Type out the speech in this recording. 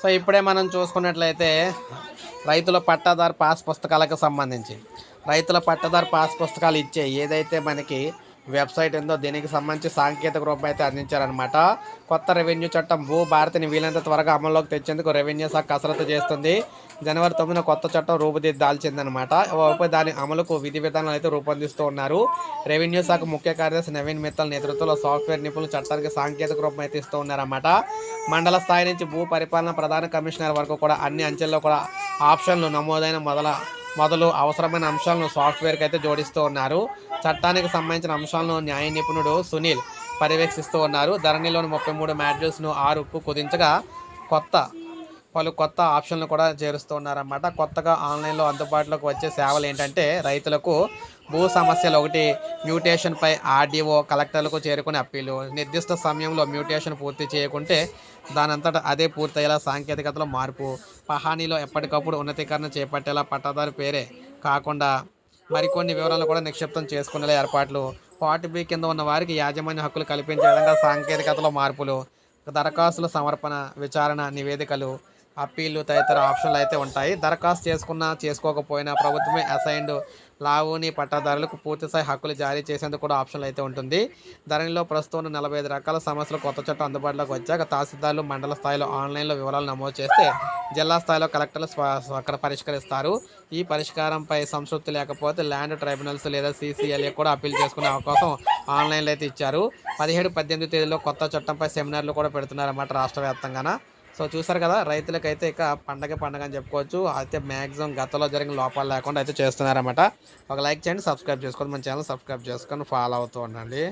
So ఇప్పుడే మనం చూసుకున్నట్లయితే రైతుల పట్టాదారు పాస్ పుస్తకాలకు సంబంధించి రైతుల పట్టాదారు పాస్ పుస్తకాలు ఇచ్చే ఏదైతే మనకి వెబ్సైట్ ఉందో దీనికి సంబంధించి సాంకేతిక రూపం అయితే అందించారనమాట కొత్త రెవెన్యూ చట్టం భూ భారతిని వీలైనంత త్వరగా అమల్లోకి తెచ్చేందుకు రెవెన్యూ శాఖ కసరత్తు చేస్తుంది. జనవరి తొమ్మిదిన కొత్త చట్టం రూపుదిద్దాల్చిందనమాట ఓపై దాని అమలుకు విధి విధానాలు అయితే రూపొందిస్తూ ఉన్నారు. రెవెన్యూ శాఖ ముఖ్య కార్యదర్శి నవీన్ మిత్తల్ నేతృత్వంలో సాఫ్ట్వేర్ నిపుణులు చట్టానికి సాంకేతిక రూపం అయితే ఇస్తూ ఉన్నారన్నమాట. మండల స్థాయి నుంచి భూ పరిపాలన ప్రధాన కమిషనర్ వరకు కూడా అన్ని అంచెల్లో కూడా ఆప్షన్లు నమోదైన మొదల మొదలు అవసరమైన అంశాలను సాఫ్ట్వేర్కి అయితే జోడిస్తూ ఉన్నారు. చట్టానికి సంబంధించిన అంశాలను న్యాయ నిపుణుడు సునీల్ పర్యవేక్షిస్తూ ఉన్నారు. ధరణిలోని ముప్పై మూడు మ్యాడ్యూల్స్ను ఆరుకు కుదించగా కొత్త పలు కొత్త ఆప్షన్లు కూడా చేరుస్తూ ఉన్నారన్నమాట. కొత్తగా ఆన్లైన్లో అందుబాటులోకి వచ్చే సేవలు ఏంటంటే రైతులకు భూ సమస్యలు ఒకటి మ్యూటేషన్పై ఆర్డీఓ కలెక్టర్లకు చేరుకునే అప్పీలు. నిర్దిష్ట సమయంలో మ్యూటేషన్ పూర్తి చేయకుంటే దానంతటా అదే పూర్తయ్యేలా సాంకేతికతలో మార్పు. పహానీలో ఎప్పటికప్పుడు ఉన్నతీకరణ చేపట్టేలా పట్టాదారు పేరే కాకుండా మరికొన్ని వివరాలు కూడా నిక్షిప్తం చేసుకునేలా ఏర్పాట్లు. పార్ట్ బి కింద ఉన్న వారికి యాజమాన్య హక్కులు కల్పించే విధంగా సాంకేతికతలో మార్పులు దరఖాస్తుల సమర్పణ విచారణ నివేదికలు అప్పీళ్ళు తదితర ఆప్షన్లు అయితే ఉంటాయి. దరఖాస్తు చేసుకున్నా చేసుకోకపోయినా ప్రభుత్వమే అసైన్డ్ లావుని పట్టాదారులకు పూర్తిస్థాయి హక్కులు జారీ చేసేందుకు కూడా ఆప్షన్లు అయితే ఉంటుంది. ధరణిలో ప్రస్తుతం ఉన్న నలభై ఐదు రకాల సమస్యలు కొత్త చట్టం అందుబాటులోకి వచ్చాక తహసీల్దారులు మండల స్థాయిలో ఆన్లైన్లో వివరాలు నమోదు చేస్తే జిల్లా స్థాయిలో కలెక్టర్లు అక్కడ పరిష్కరిస్తారు. ఈ పరిష్కారంపై సంతృప్తి లేకపోతే ల్యాండ్ ట్రైబ్యునల్స్ లేదా సీసీఎల్ఏ కూడా అప్పీల్ చేసుకునే అవకాశం ఆన్లైన్లో అయితే ఇచ్చారు. పదిహేడు పద్దెనిమిది తేదీలో కొత్త చట్టంపై సెమినార్లు కూడా పెడుతున్నారన్నమాట రాష్ట్ర వ్యాప్తంగాన? సో చూసారు కదా రైతులకైతే ఇక పండగ పండగ అని చెప్పుకోవచ్చు. అయితే మ్యాక్సిమం గతంలో జరిగిన లోపాలు లేకుండా అయితే చేస్తున్నారన్నమాట. ఒక లైక్ చేయండి సబ్స్క్రైబ్ చేసుకోండి మన ఛానల్ సబ్స్క్రైబ్ చేసుకొని ఫాలో అవుతూ ఉండండి.